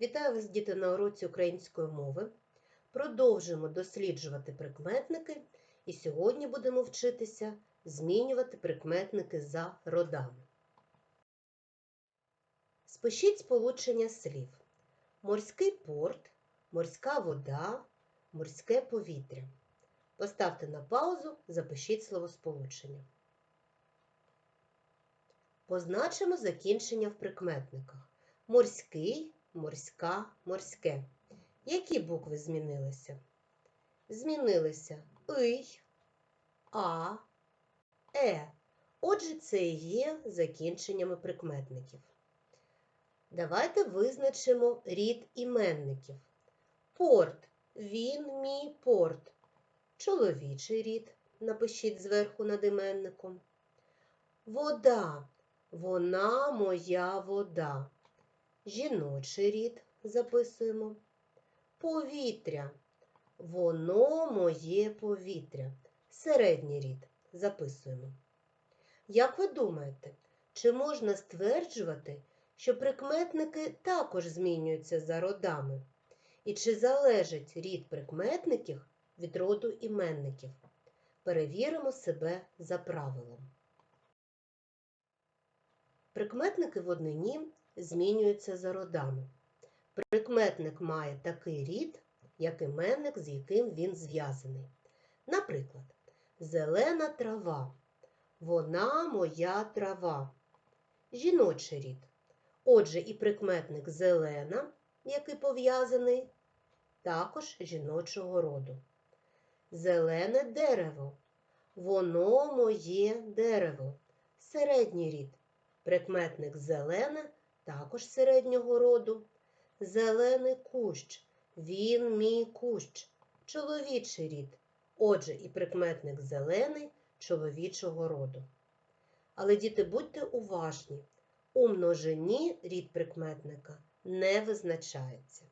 Вітаю вас, діти, на уроці української мови. Продовжуємо досліджувати прикметники, і сьогодні будемо вчитися змінювати прикметники за родами. Спишіть сполучення слів: морський порт, морська вода, морське повітря. Поставте на паузу, запишіть словосполучення. Позначимо закінчення в прикметниках. Морський, морська, морське. Які букви змінилися? Змінилися ий, а, е. Отже, це і є закінченнями прикметників. Давайте визначимо рід іменників. Порт. Він мій порт. Чоловічий рід. Напишіть зверху над іменником. Вода. Вона моя вода. Жіночий рід записуємо. Повітря. Воно моє повітря. Середній рід записуємо. Як ви думаєте, чи можна стверджувати, що прикметники також змінюються за родами? І чи залежить рід прикметників від роду іменників? Перевіримо себе за правилом. Прикметники в однині змінюються за родами. Прикметник має такий рід, як іменник, з яким він зв'язаний. Наприклад, зелена трава. Вона моя трава. Жіночий рід. Отже, і прикметник зелена, який пов'язаний, також жіночого роду. Зелене дерево. Воно моє дерево. Середній рід. Прикметник зелене також середнього роду. Зелений кущ. Він мій кущ. Чоловічий рід. Отже, і прикметник зелений чоловічого роду. Але, діти, будьте уважні. У множині рід прикметника не визначається.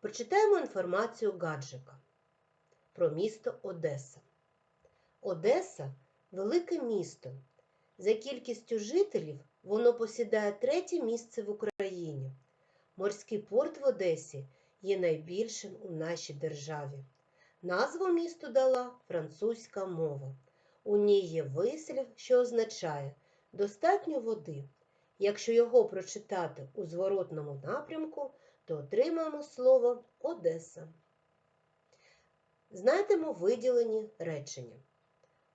Прочитаємо інформацію Гаджика про місто Одеса. Одеса велике місто. За кількістю жителів воно посідає третє місце в Україні. Морський порт в Одесі є найбільшим у нашій державі. Назву місту дала французька мова. У ній є вислів, що означає достатньо води. Якщо його прочитати у зворотному напрямку, то отримаємо слово Одеса. Знайдемо виділені речення.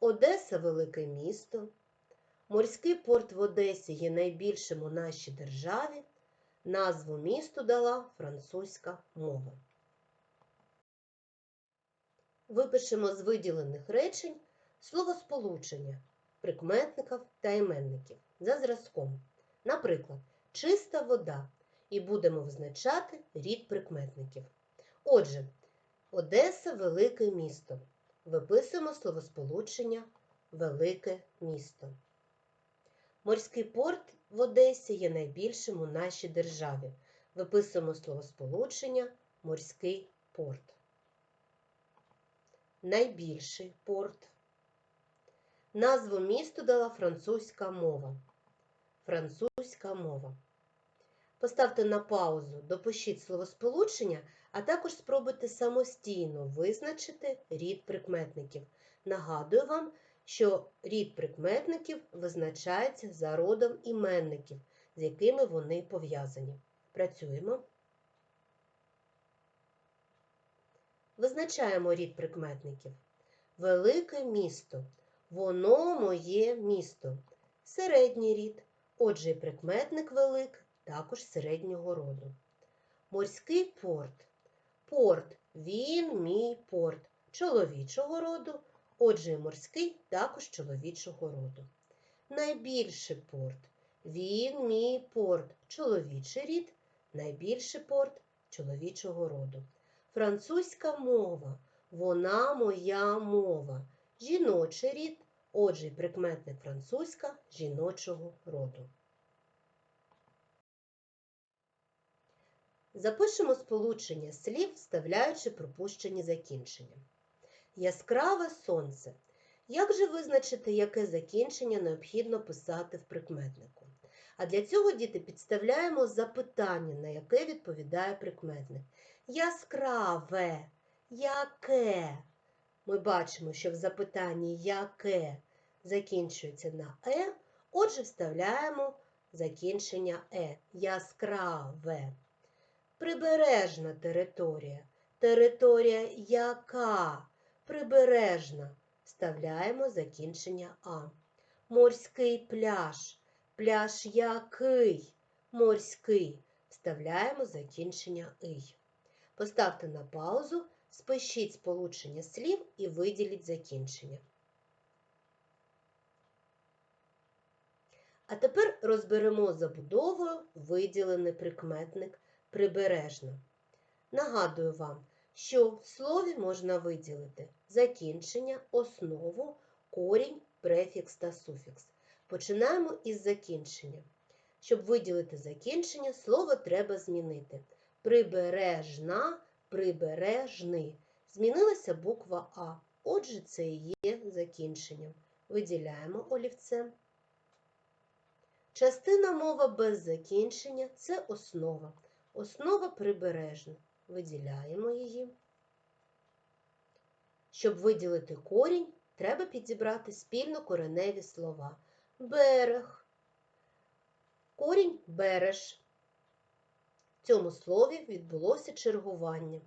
Одеса велике місто. Морський порт в Одесі є найбільшим у нашій державі. Назву місту дала французька мова. Випишемо з виділених речень словосполучення прикметників та іменників за зразком. Наприклад, чиста вода. І будемо визначати рід прикметників. Отже, Одеса велике місто. Виписуємо словосполучення велике місто. Морський порт в Одесі є найбільшим у нашій державі. Виписуємо словосполучення морський порт. Найбільший порт. Назву місту дала французька мова. Французька мова. Поставте на паузу, допишіть словосполучення, а також спробуйте самостійно визначити рід прикметників. Нагадую вам, що рід прикметників визначається за родом іменників, з якими вони пов'язані. Працюємо. Визначаємо рід прикметників. Велике місто. Воно моє місто. Середній рід. Отже, і прикметник велик також середнього роду. Морський порт. Порт. Він мій порт. Чоловічого роду. Отже, морський також чоловічого роду. Найбільший порт. Він мій порт. Чоловічий рід. Найбільший порт чоловічого роду. Французька мова. Вона моя мова. Жіночий рід. Отже, прикметник французька жіночого роду. Запишемо сполучення слів, вставляючи пропущені закінчення. Яскраве сонце. Як же визначити, яке закінчення необхідно писати в прикметнику? А для цього діти підставляємо запитання, на яке відповідає прикметник. Яскраве, яке. Ми бачимо, що в запитанні яке закінчується на е, отже, вставляємо закінчення е. Яскраве. Прибережна територія. Територія яка? Прибережна. Вставляємо закінчення А. Морський пляж. Пляж який? Морський. Вставляємо закінчення ий. Поставте на паузу, спишіть сполучення слів і виділіть закінчення. А тепер розберемо забудовою виділений прикметник прибережна. Нагадую вам, що в слові можна виділити закінчення, основу, корінь, префікс та суфікс. Починаємо із закінчення. Щоб виділити закінчення, слово треба змінити. Прибережна, прибережний. Змінилася буква А. Отже, це і є закінченням. Виділяємо олівцем. Частина мова без закінчення це основа. Основа прибережна. Виділяємо її. Щоб виділити корінь, треба підібрати спільно кореневі слова. Берег. Корінь береж. В цьому слові відбулося чергування.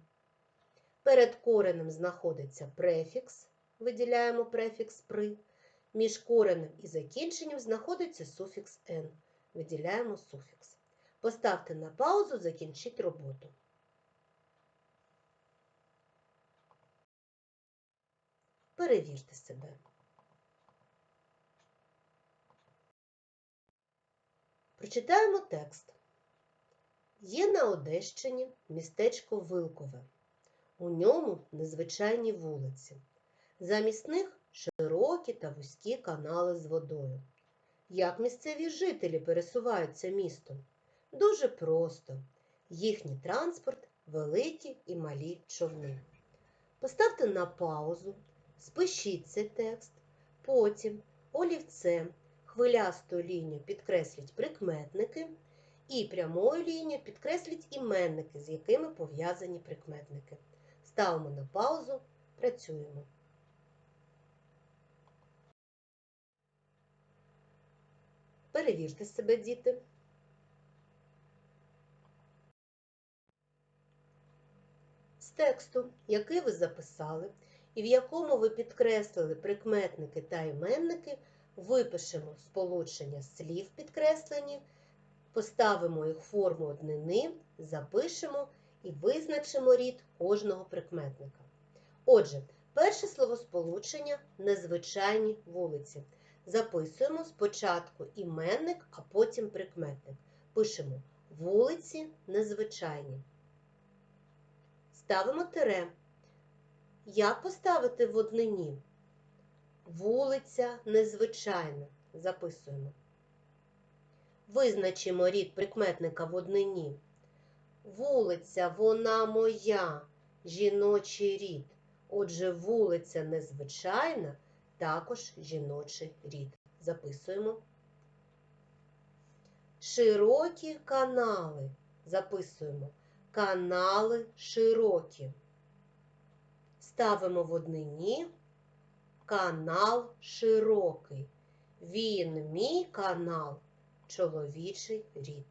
Перед коренем знаходиться префікс. Виділяємо префікс при. Між коренем і закінченням знаходиться суфікс «н». Виділяємо суфікс. Поставте на паузу, закінчіть роботу. Перевірте себе. Прочитаємо текст. Є на Одещині містечко Вилкове. У ньому незвичайні вулиці. Замість них широкі та вузькі канали з водою. Як місцеві жителі пересуваються містом? Дуже просто. Їхній транспорт великі і малі човни. Поставте на паузу, спишіть цей текст, потім олівцем хвилястою лінією підкресліть прикметники і прямою лінією підкресліть іменники, з якими пов'язані прикметники. Ставимо на паузу, працюємо. Перевірте себе, діти. З тексту, який ви записали, і в якому ви підкреслили прикметники та іменники, випишемо сполучення слів підкреслені, поставимо їх в форму однини, запишемо і визначимо рід кожного прикметника. Отже, перше словосполучення незвичайні вулиці. Записуємо спочатку іменник, а потім прикметник. Пишемо вулиці незвичайні. Ставимо тире. Як поставити в однині? Вулиця незвичайна. Записуємо. Визначимо рід прикметника в однині. Вулиця, вона моя, жіночий рід. Отже, вулиця незвичайна також жіночий рід. Записуємо. Широкі канали. Записуємо. Канали широкі. Ставимо в однині канал широкий. Він мій канал, чоловічий рід.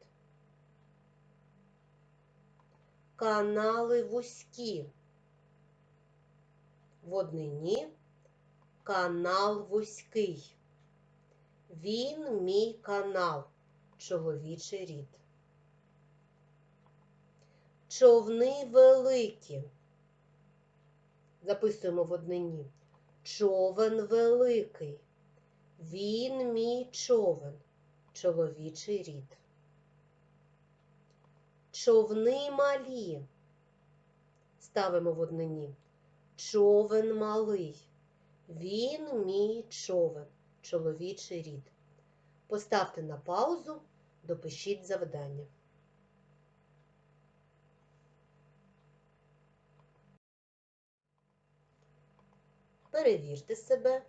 Канали вузькі. В однині канал вузький. Він мій канал, чоловічий рід. Човни великі. Записуємо в однині. Човен великий. Він мій човен, чоловічий рід. Човни малі. Ставимо в однині. Човен малий. Він мій човен, чоловічий рід. Поставте на паузу, допишіть завдання. Перевірте себе.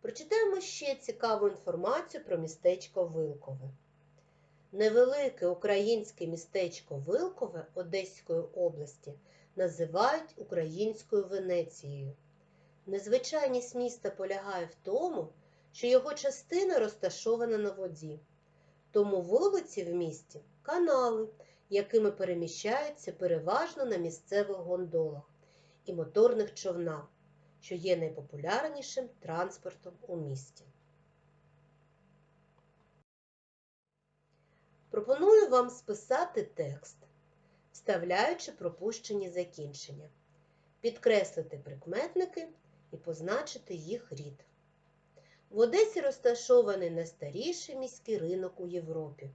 Прочитаємо ще цікаву інформацію про містечко Вилкове. Невелике українське містечко Вилкове Одеської області називають українською Венецією. Незвичайність міста полягає в тому, що його частина розташована на воді. Тому вулиці в місті канали, якими переміщаються переважно на місцевих гондолах і моторних човнах, що є найпопулярнішим транспортом у місті. Пропоную вам списати текст, вставляючи пропущені закінчення, підкреслити прикметники і позначити їх рід. В Одесі розташований найстаріший міський ринок у Європі.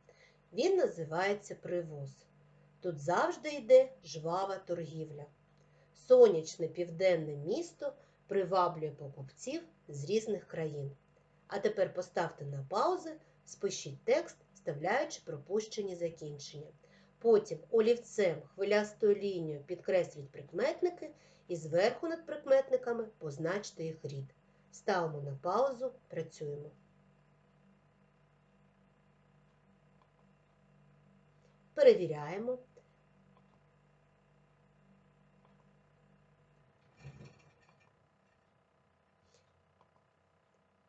Він називається Привоз. Тут завжди йде жвава торгівля. Сонячне південне місто приваблює покупців з різних країн. А тепер поставте на паузи, спишіть текст, вставляючи пропущені закінчення. Потім олівцем хвилястою лінією підкресліть прикметники і зверху над прикметниками позначте їх рід. Ставимо на паузу, працюємо. Перевіряємо.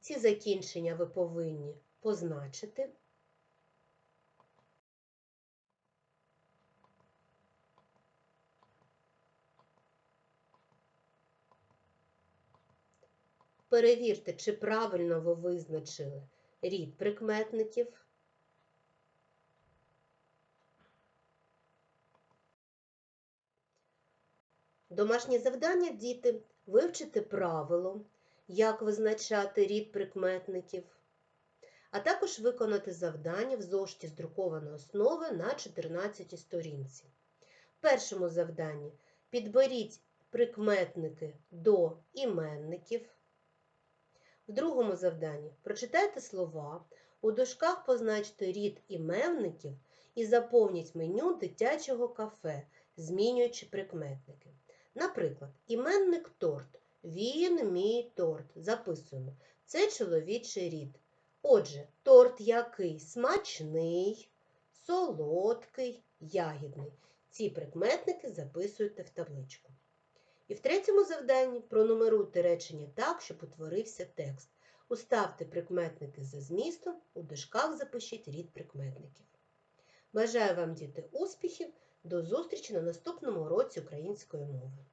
Ці закінчення ви повинні позначити. Перевірте, чи правильно ви визначили рід прикметників. Домашнє завдання діти вивчити правило, як визначати рід прикметників, а також виконати завдання в зошиті з друкованої основи на 14 сторінці. В першому завданні підберіть прикметники до іменників. В другому завданні прочитайте слова, у дужках позначте рід іменників і заповніть меню дитячого кафе, змінюючи прикметники. Наприклад, іменник торт. Він мій торт. Записуємо. Це чоловічий рід. Отже, торт який смачний, солодкий, ягідний. Ці прикметники записуйте в табличку. І в третьому завданні пронумеруйте речення так, щоб утворився текст. Уставте прикметники за змістом, у дужках запишіть рід прикметників. Бажаю вам, діти, успіхів! До зустрічі на наступному уроці української мови.